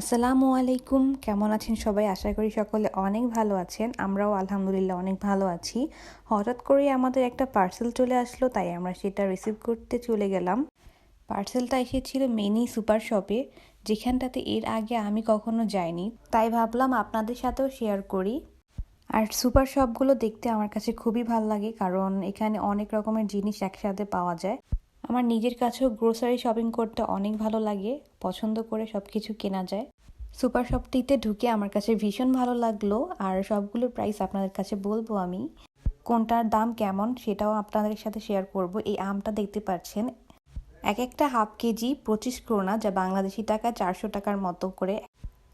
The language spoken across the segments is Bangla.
আসসালামু আলাইকুম। কেমন আছেন সবাই? আশা করি সকলে অনেক ভালো আছেন। আমরাও আলহামদুলিল্লাহ অনেক ভালো আছি। হঠাৎ করে আমাদের একটা পার্সেল চলে আসলো, তাই আমরা সেটা রিসিভ করতে চলে গেলাম। পার্সেলটা এসেছিল মেনি সুপার শপে যেখানটাতে এর আগে আমি কখনো যাইনি। তাই ভাবলাম আপনাদের সাথেও শেয়ার করি। আর সুপার শপগুলো দেখতে আমার কাছে খুবই ভালো লাগে, কারণ এখানে অনেক রকমের জিনিস একসাথে পাওয়া যায়। আমার নিজের কাছেও গ্রোসারি শপিং করতে অনেক ভালো লাগে, পছন্দ করে সব কিছু কেনা যায়। সুপার শপটিতে ঢুকে আমার কাছে ভীষণ ভালো লাগল, আর সবগুলোর প্রাইস আপনাদের কাছে বলব আমি। কোনটার দাম কেমন সেটাও আপনাদের সাথে শেয়ার করব, এই আমটা দেখতে পাচ্ছেন। এক একটা হাফ কেজি পঁচিশ ক্রোনা যা বাংলাদেশি টাকা চারশো টাকার মতো করে।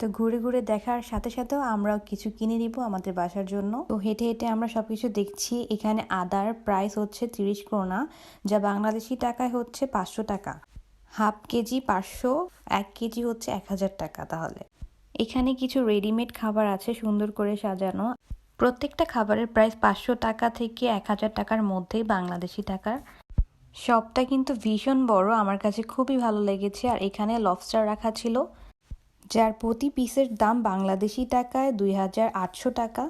তো ঘুরে ঘুরে দেখার সাথে সাথেও আমরাও কিছু কিনে নিব আমাদের বাসার জন্য। তো হেঁটে হেঁটে আমরা সব কিছু দেখছি, এখানে আদার প্রাইস হচ্ছে তিরিশ ক্রোনা যা বাংলাদেশি টাকায় হচ্ছে পাঁচশো টাকা। হাফ কেজি পাঁচশো, এক কেজি হচ্ছে এক হাজার টাকা তাহলে। এখানে কিছু রেডিমেড খাবার আছে সুন্দর করে সাজানো। প্রত্যেকটা খাবারের প্রাইস পাঁচশো টাকা থেকে এক হাজার টাকার মধ্যেই বাংলাদেশি টাকার। শপটা কিন্তু ভীষণ বড়, আমার কাছে খুবই ভালো লেগেছে, আর এখানে লবস্টার রাখা ছিল। যার প্রতি পিসের দাম বাংলাদেশি টাকায় দুই হাজার আটশো টাকা,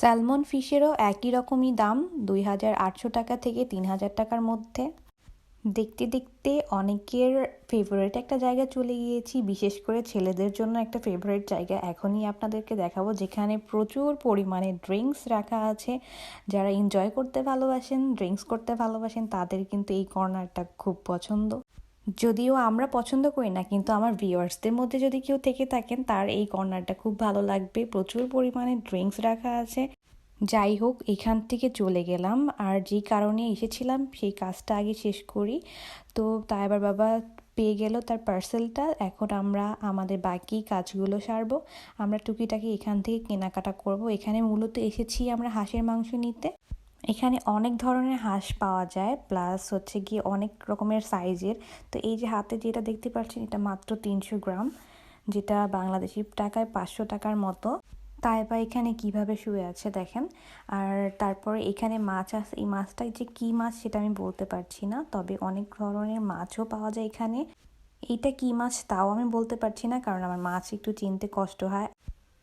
স্যালমন ফিশেরও একই রকমই দাম দুই হাজার আটশো টাকা থেকে তিন হাজার টাকার মধ্যে। দেখতে দেখতে অনেকের ফেভারিট একটা জায়গা চলে গিয়েছি, বিশেষ করে ছেলেদের জন্য একটা ফেভারিট জায়গা। এখনই আপনাদেরকে দেখাবো যেখানে প্রচুর পরিমাণে ড্রিঙ্কস রাখা আছে। যারা এনজয় করতে ভালোবাসেন ড্রিঙ্কস করতে ভালোবাসেন, তাদের কিন্তু এই কর্নারটা খুব পছন্দ। যদিও আমরা পছন্দ করি না, কিন্তু আমার ভিউয়ার্সদের মধ্যে যদি কেউ থেকে থাকেন, তার এই কর্নারটা খুব ভালো লাগবে। প্রচুর পরিমাণে ড্রিঙ্কস রাখা আছে। যাই হোক, এখান থেকে চলে গেলাম। আর যেই কারণে এসেছিলাম, সেই কাজটা আগে শেষ করি। তো তাই আবার বাবা পেয়ে গেল তার পার্সেলটা এখন আমরা আমাদের বাকি কাজগুলো সারবো। আমরা টুকিটাকি এখান থেকে কেনাকাটা করব। এখানে মূলত এসেছি আমরা হাঁসের মাংস নিতে। এখানে অনেক ধরনের হাঁস পাওয়া যায় প্লাস হচ্ছে গিয়ে অনেক রকমের সাইজের তো এই যে হাতে যেটা দেখতে পাচ্ছেন, এটা মাত্র তিনশো গ্রাম, যেটা বাংলাদেশি টাকায় পাঁচশো টাকার মতো। তাই বা এখানে কীভাবে শুয়ে আছে দেখেন। আর তারপরে এখানে মাছ আছে, এই মাছটা যে কি মাছ সেটা আমি বলতে পারছি না, তবে অনেক ধরনের মাছও পাওয়া যায় এখানে। এইটা কি মাছ তাও আমি বলতে পারছি না, কারণ আমার মাছ একটু চিনতে কষ্ট হয়।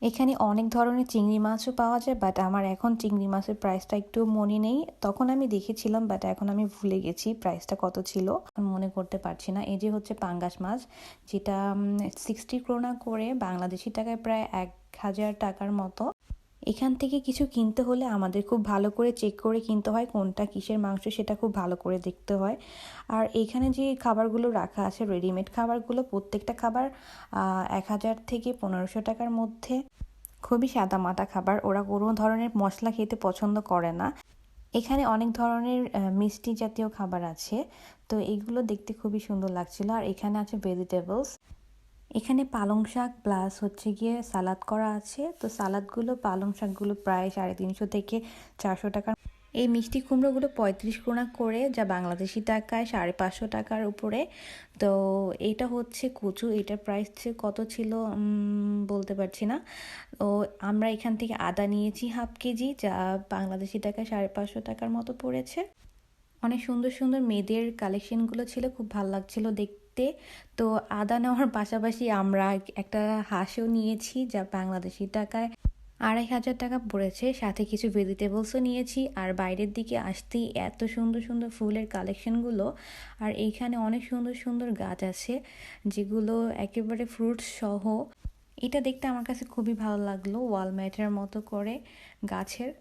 এখানে অনেক ধরনের চিংড়ি মাছও পাওয়া যায় বাট আমার এখন চিংড়ি মাছের প্রাইসটা একটু মনে নেই। তখন আমি দেখেছিলাম বাট এখন আমি ভুলে গেছি প্রাইসটা কত ছিল। মনে করতে পারছি না। এই যে হচ্ছে পাঙ্গাস মাছ, যেটা সিক্সটি ক্রোনা করে, বাংলাদেশি টাকায় প্রায় এক হাজার টাকার মতো। এখান থেকে কিছু কিনতে হলে আমাদের খুব ভালো করে চেক করে কিনতে হয় কোনটা কিসের মাংস সেটা খুব ভালো করে দেখতে হয়। আর এখানে যে খাবারগুলো রাখা আছে রেডিমেড খাবারগুলো প্রত্যেকটা খাবার এক হাজার থেকে পনেরোশো টাকার মধ্যে। খুবই সাদামাটা খাবার, ওরা কোনো ধরনের মশলা খেতে পছন্দ করে না। এখানে অনেক ধরনের মিষ্টি জাতীয় খাবার আছে, তো এইগুলো দেখতে খুবই সুন্দর লাগছিল। আর এখানে আছে ভেজিটেবলস এখানে পালং শাক প্লাস হচ্ছে গিয়ে সালাদ করা আছে। তো সালাদগুলো, পালং শাকগুলো প্রায় সাড়ে তিনশো থেকে চারশো টাকার এই মিষ্টি কুমড়োগুলো পঁয়ত্রিশ কোনা করে যা বাংলাদেশি টাকায় সাড়ে পাঁচশো টাকার উপরে। তো এটা হচ্ছে কচু, এটার প্রাইস কত ছিল বলতে পারছি না। তো আমরা এখান থেকে আদা নিয়েছি হাফ কেজি, যা বাংলাদেশি টাকায় সাড়ে পাঁচশো টাকার মতো পড়েছে। অনেক সুন্দর সুন্দর মেয়েদের কালেকশনগুলো ছিল, খুব ভালো লাগছিল দেখতে। তো আদা নেওয়ার পাশাপাশি আমরা একটা হাঁসও নিয়েছি যা বাংলাদেশি টাকায় আড়াই হাজার টাকা পড়েছে। সাথে কিছু ভেজিটেবলসও নিয়েছি। আর বাইরের দিকে আসতেই এত সুন্দর সুন্দর ফুলের কালেকশনগুলো আর এইখানে অনেক সুন্দর সুন্দর গাছ আছে যেগুলো একেবারে ফ্রুটস সহ। এটা দেখতে আমার কাছে খুবই ভালো লাগল ওয়ালম্যাটের মতো করে গাছের।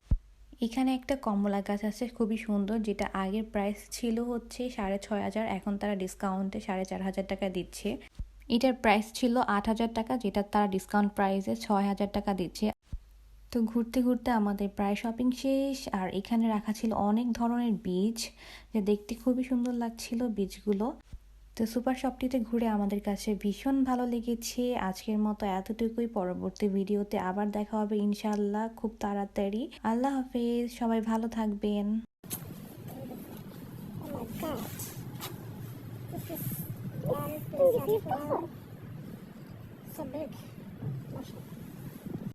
এখানে একটা কমলা গাছ আছে, খুবই সুন্দর, যেটা আগের প্রাইস ছিল হচ্ছে সাড়ে ছয় হাজার, এখন তারা ডিসকাউন্টে সাড়ে চার হাজার টাকা দিচ্ছে। এটার প্রাইস ছিল আট হাজার টাকা, যেটা তারা ডিসকাউন্ট প্রাইসে ছয় হাজার টাকা দিচ্ছে। তো ঘুরতে ঘুরতে আমাদের প্রায় শপিং শেষ, আর এখানে রাখা ছিল অনেক ধরনের বীজ যা দেখতে খুবই সুন্দর লাগছিল বীজগুলো তো সুপার শপটিতে ঘুরে আমাদের কাছে ভীষণ ভালো লেগেছে। আজকের মতো এতটুকুই। পরবর্তী ভিডিওতে আবার দেখা হবে ইনশাল্লাহ খুব তাড়াতাড়ি। আল্লাহ হাফেজ, সবাই ভালো থাকবেন। So big.